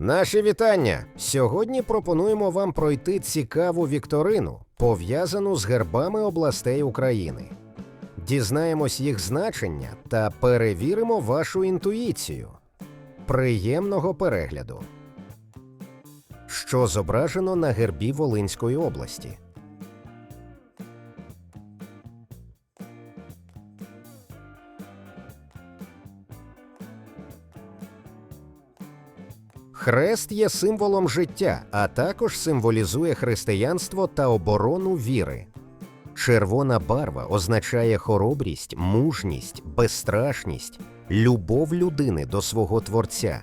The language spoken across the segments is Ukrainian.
Наші вітання! Сьогодні пропонуємо вам пройти цікаву вікторину, пов'язану з гербами областей України. Дізнаємось їх значення та перевіримо вашу інтуїцію. Приємного перегляду. Що зображено на гербі Волинської області? Хрест є символом життя, а також символізує християнство та оборону віри. Червона барва означає хоробрість, мужність, безстрашність, любов людини до свого Творця,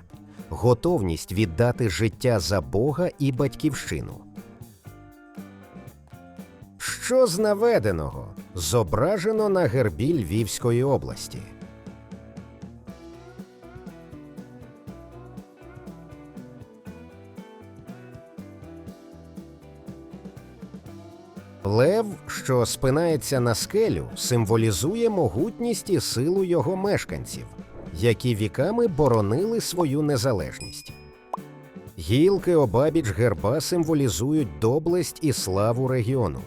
готовність віддати життя за Бога і батьківщину. Що з наведеного зображено на гербі Львівської області? Лев, що спинається на скелю, символізує могутність і силу його мешканців, які віками боронили свою незалежність. Гілки обабіч герба символізують доблесть і славу регіону.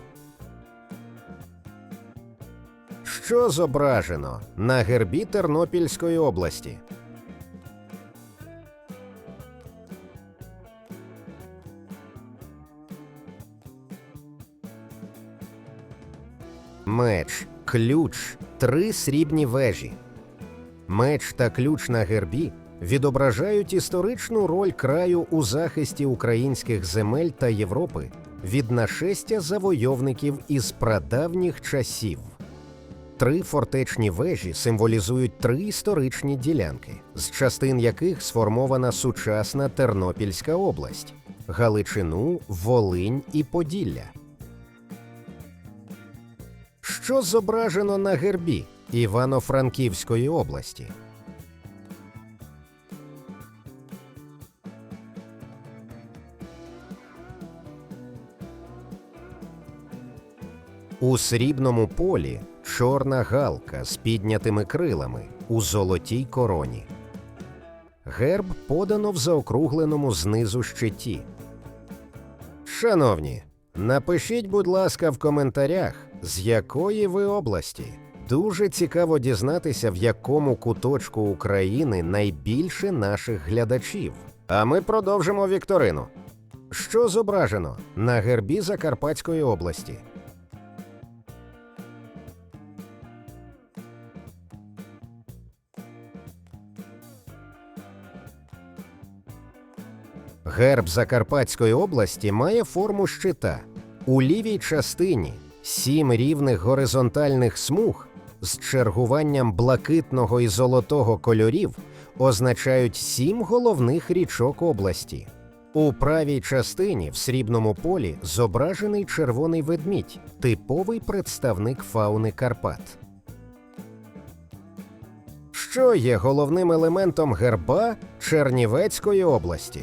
Що зображено на гербі Тернопільської області? Меч, ключ, три срібні вежі. Меч та ключ на гербі відображають історичну роль краю у захисті українських земель та Європи від нашестя завойовників із прадавніх часів. Три фортечні вежі символізують три історичні ділянки, з частин яких сформована сучасна Тернопільська область Галичину, Волинь і Поділля. Що зображено на гербі Івано-Франківської області? У срібному полі чорна галка з піднятими крилами у золотій короні. Герб подано в заокругленому знизу щиті. Шановні, напишіть, будь ласка, в коментарях, з якої ви області. Дуже цікаво дізнатися, в якому куточку України найбільше наших глядачів. А ми продовжимо вікторину. Що зображено на гербі Закарпатської області? Герб Закарпатської області має форму щита. У лівій частині сім рівних горизонтальних смуг з чергуванням блакитного і золотого кольорів означають сім головних річок області. У правій частині в срібному полі зображений червоний ведмідь, типовий представник фауни Карпат. Що є головним елементом герба Чернівецької області?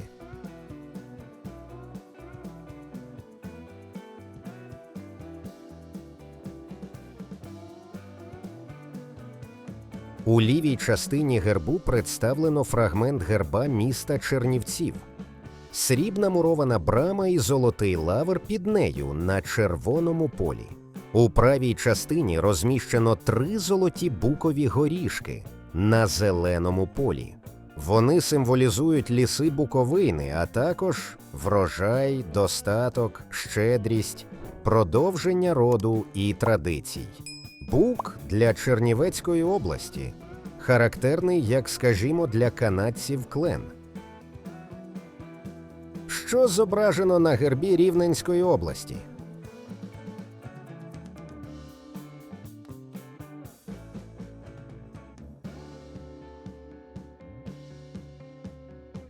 У лівій частині гербу представлено фрагмент герба міста Чернівців. Срібна мурована брама і золотий лавр під нею на червоному полі. У правій частині розміщено три золоті букові горішки на зеленому полі. Вони символізують ліси Буковини, а також врожай, достаток, щедрість, продовження роду і традицій. Бук для Чернівецької області характерний, як скажімо, для канадців клен. Що зображено на гербі Рівненської області?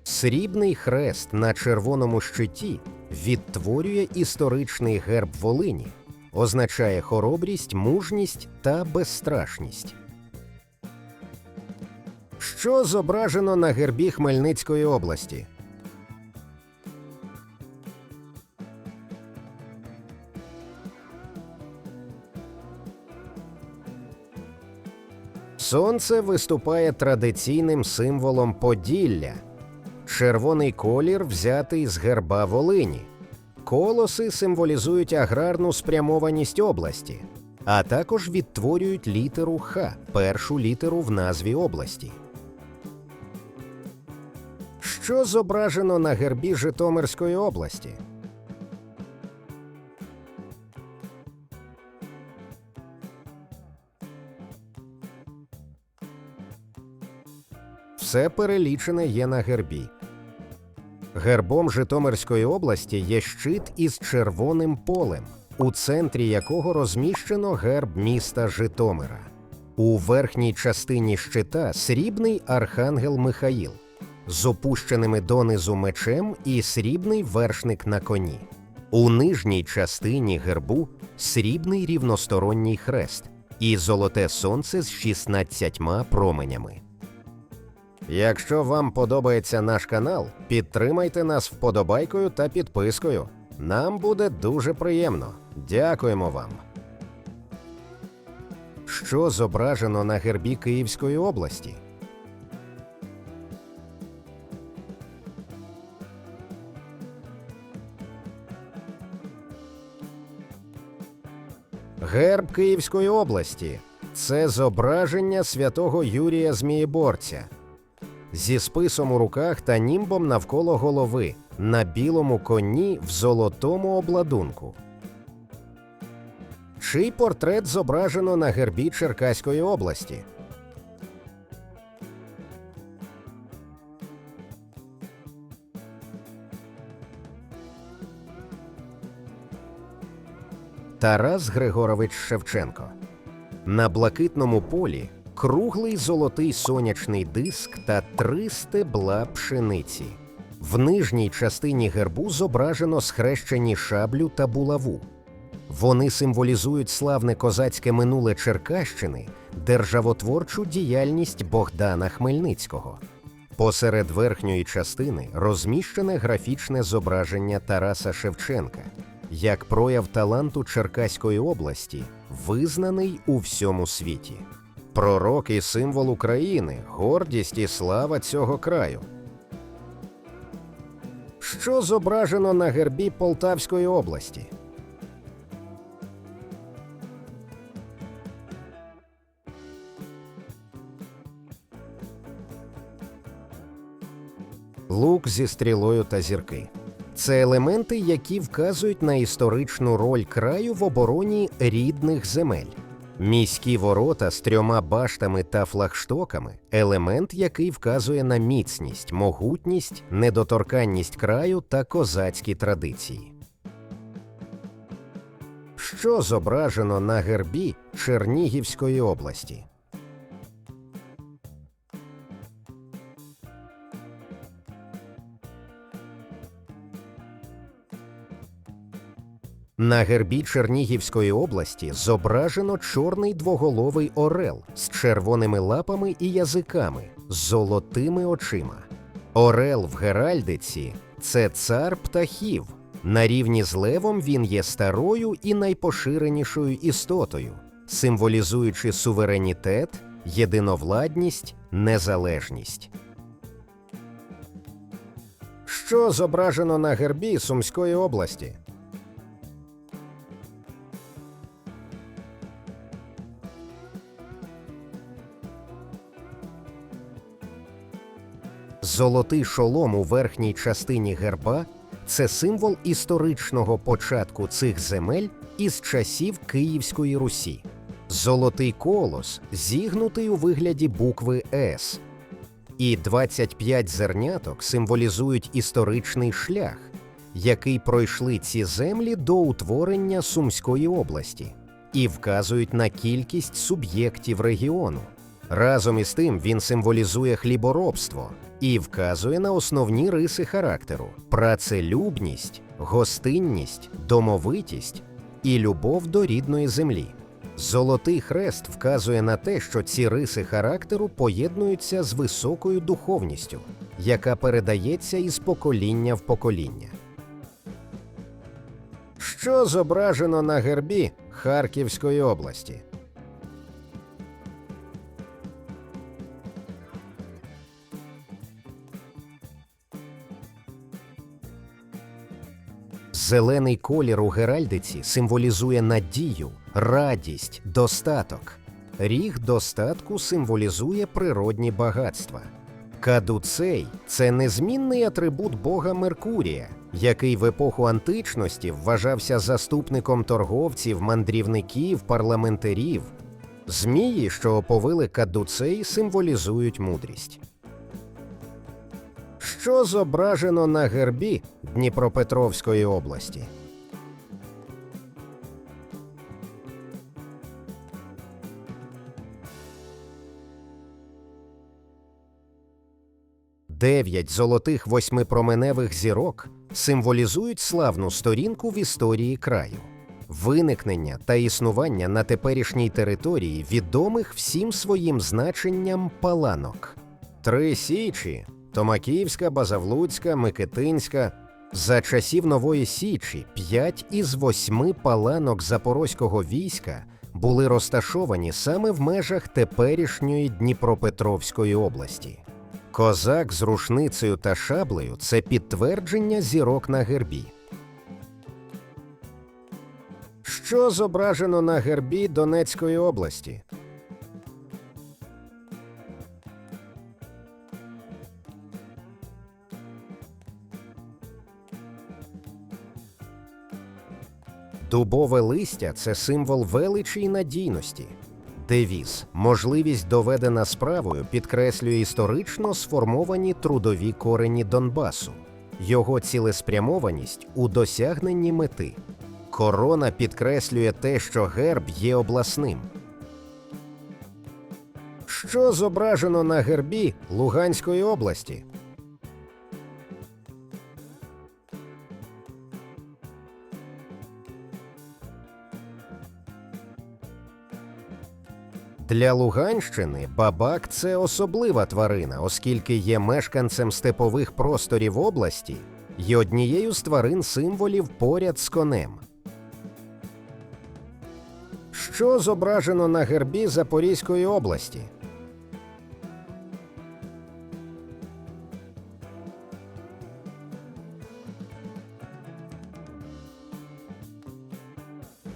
Срібний хрест на червоному щиті відтворює історичний герб Волині, означає хоробрість, мужність та безстрашність. Що зображено на гербі Хмельницької області? Сонце виступає традиційним символом Поділля. Червоний колір взятий з герба Волині. Колоси символізують аграрну спрямованість області, а також відтворюють літеру Х, першу літеру в назві області. Що зображено на гербі Житомирської області? Все перелічене є на гербі. Гербом Житомирської області є щит із червоним полем, у центрі якого розміщено герб міста Житомира. У верхній частині щита срібний архангел Михаїл з опущеними донизу мечем і срібний вершник на коні. У нижній частині гербу срібний рівносторонній хрест і золоте сонце з 16 променями. Якщо вам подобається наш канал, підтримайте нас вподобайкою та підпискою. Нам буде дуже приємно. Дякуємо вам. Що зображено на гербі Київської області? Герб Київської області це зображення святого Юрія Змієборця зі списом у руках та німбом навколо голови на білому коні в золотому обладунку. Чий портрет зображено на гербі Черкаської області? Тарас Григорович Шевченко. На блакитному полі круглий золотий сонячний диск та три стебла пшениці. В нижній частині гербу зображено схрещені шаблю та булаву. Вони символізують славне козацьке минуле Черкащини, державотворчу діяльність Богдана Хмельницького. Посеред верхньої частини розміщене графічне зображення Тараса Шевченка як прояв таланту Черкаської області, визнаний у всьому світі. Пророк і символ України, гордість і слава цього краю. Що зображено на гербі Полтавської області? Лук зі стрілою та зірки. Це елементи, які вказують на історичну роль краю в обороні рідних земель. Міські ворота з трьома баштами та флагштоками елемент, який вказує на міцність, могутність, недоторканність краю та козацькі традиції. Що зображено на гербі Чернігівської області? На гербі Чернігівської області зображено чорний двоголовий орел з червоними лапами і язиками, з золотими очима. Орел в Геральдиці це цар птахів. На рівні з левом він є старою і найпоширенішою істотою, символізуючи суверенітет, єдиновладність, незалежність. Що зображено на гербі Сумської області? Золотий шолом у верхній частині герба це символ історичного початку цих земель із часів Київської Русі. Золотий колос зігнутий у вигляді букви С. І 25 зерняток символізують історичний шлях, який пройшли ці землі до утворення Сумської області, і вказують на кількість суб'єктів регіону. Разом із тим він символізує хліборобство і вказує на основні риси характеру: працелюбність, гостинність, домовитість і любов до рідної землі. Золотий хрест вказує на те, що ці риси характеру поєднуються з високою духовністю, яка передається із покоління в покоління. Що зображено на гербі Харківської області? Зелений колір у геральдиці символізує надію, радість, достаток. Ріг достатку символізує природні багатства. Кадуцей це незмінний атрибут бога Меркурія, який в епоху античності вважався заступником торговців, мандрівників, парламентарів. Змії, що оповили кадуцей, символізують мудрість. Що зображено на гербі Дніпропетровської області? Дев'ять золотих восьмипроменевих зірок символізують славну сторінку в історії краю, виникнення та існування на теперішній території відомих всім своїм значенням паланок. Три січі Томаківська, Базавлуцька, Микитинська. За часів Нової Січі п'ять із восьми паланок запорозького війська були розташовані саме в межах теперішньої Дніпропетровської області. Козак з рушницею та шаблею це підтвердження зірок на гербі. Що зображено на гербі Донецької області? Дубове листя це символ величі й надійності. Девіз можливість доведена справою підкреслює історично сформовані трудові корені Донбасу, його цілеспрямованість у досягненні мети. Корона підкреслює те, що герб є обласним. Що зображено на гербі Луганської області? Для Луганщини бабак це особлива тварина, оскільки є мешканцем степових просторів області і однією з тварин символів поряд з конем. Що зображено на гербі Запорізької області?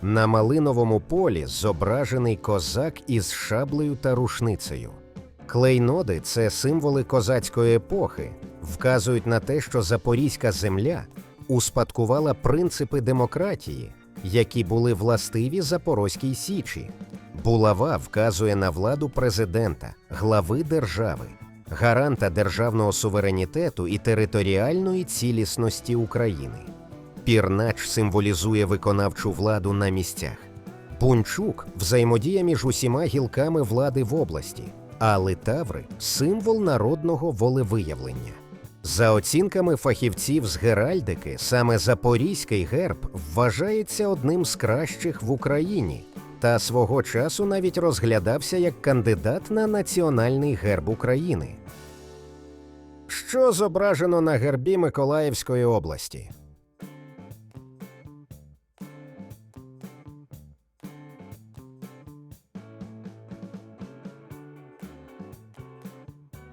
На малиновому полі зображений козак із шаблею та рушницею. Клейноди це символи козацької епохи, вказують на те, що запорізька земля успадкувала принципи демократії, які були властиві Запорозькій Січі. Булава вказує на владу президента, глави держави, гаранта державного суверенітету і територіальної цілісності України. Пірнач символізує виконавчу владу на місцях. Бунчук взаємодія між усіма гілками влади в області, а литаври символ народного волевиявлення. За оцінками фахівців з геральдики, саме запорізький герб вважається одним з кращих в Україні та свого часу навіть розглядався як кандидат на національний герб України. Що зображено на гербі Миколаївської області?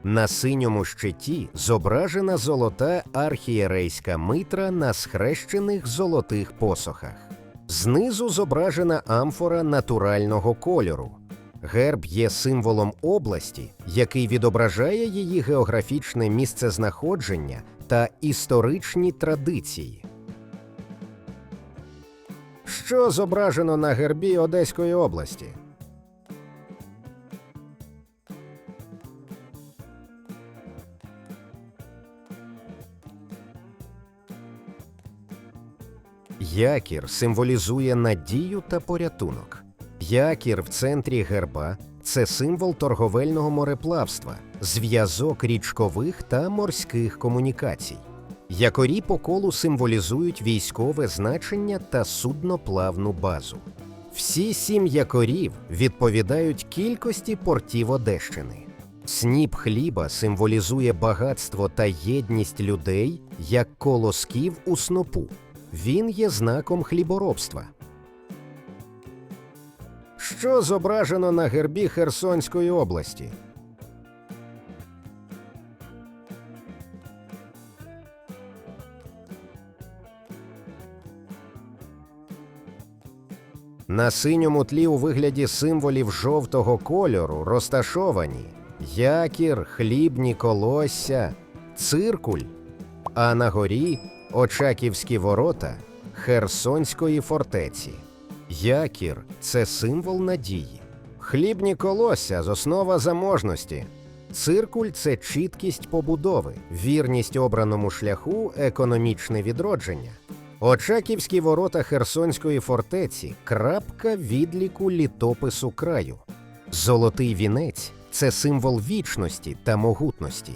На синьому щиті зображена золота архієрейська митра на схрещених золотих посохах. Знизу зображена амфора натурального кольору. Герб є символом області, який відображає її географічне місцезнаходження та історичні традиції. Що зображено на гербі Одеської області? Якір символізує надію та порятунок. Якір в центрі герба це символ торговельного мореплавства, зв'язок річкових та морських комунікацій. Якорі по колу символізують військове значення та судноплавну базу. Всі сім якорів відповідають кількості портів Одещини. Сніп хліба символізує багатство та єдність людей як колосків у снопу. Він є знаком хліборобства. Що зображено на гербі Херсонської області? На синьому тлі у вигляді символів жовтого кольору розташовані якір, хлібні колосся, циркуль, а на горі Очаківські ворота Херсонської фортеці. Якір це символ надії. Хлібні колосся з основа заможності. Циркуль це чіткість побудови, вірність обраному шляху, економічне відродження. Очаківські ворота Херсонської фортеці крапка відліку літопису краю. Золотий вінець це символ вічності та могутності.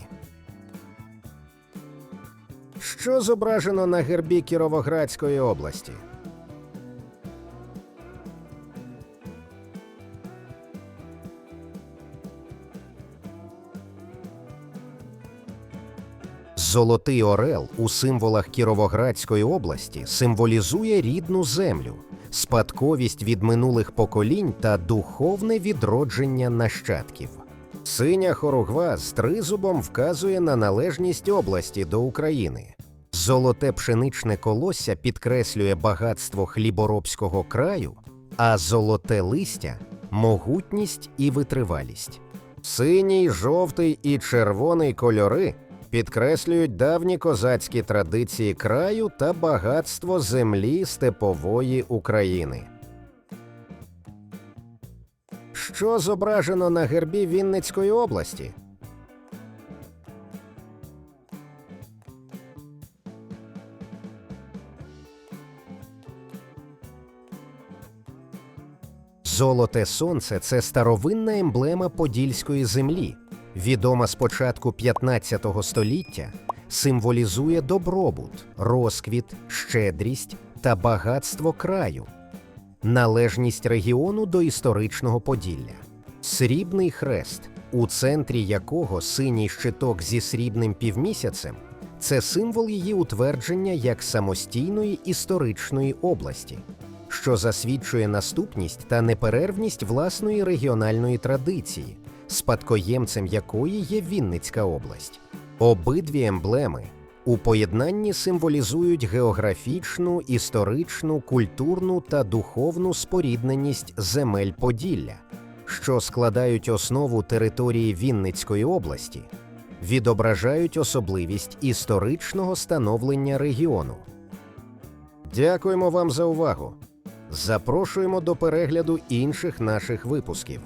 Що зображено на гербі Кіровоградської області? Золотий орел у символах Кіровоградської області символізує рідну землю, спадковість від минулих поколінь та духовне відродження нащадків. Синя хоругва з тризубом вказує на належність області до України. Золоте пшеничне колосся підкреслює багатство хліборобського краю, а золоте листя могутність і витривалість. Синій, жовтий і червоний кольори підкреслюють давні козацькі традиції краю та багатство землі степової України. Що зображено на гербі Вінницької області? Золоте сонце це старовинна емблема подільської землі, відома з початку 15 століття, символізує добробут, розквіт, щедрість та багатство краю, належність регіону до історичного Поділля, срібний хрест, у центрі якого синій щиток зі срібним півмісяцем це символ її утвердження як самостійної історичної області що засвідчує наступність та неперервність власної регіональної традиції, спадкоємцем якої є Вінницька область. Обидві емблеми у поєднанні символізують географічну, історичну, культурну та духовну спорідненість земель Поділля, що складають основу території Вінницької області, відображають особливість історичного становлення регіону. Дякуємо вам за увагу. Запрошуємо до перегляду інших наших випусків.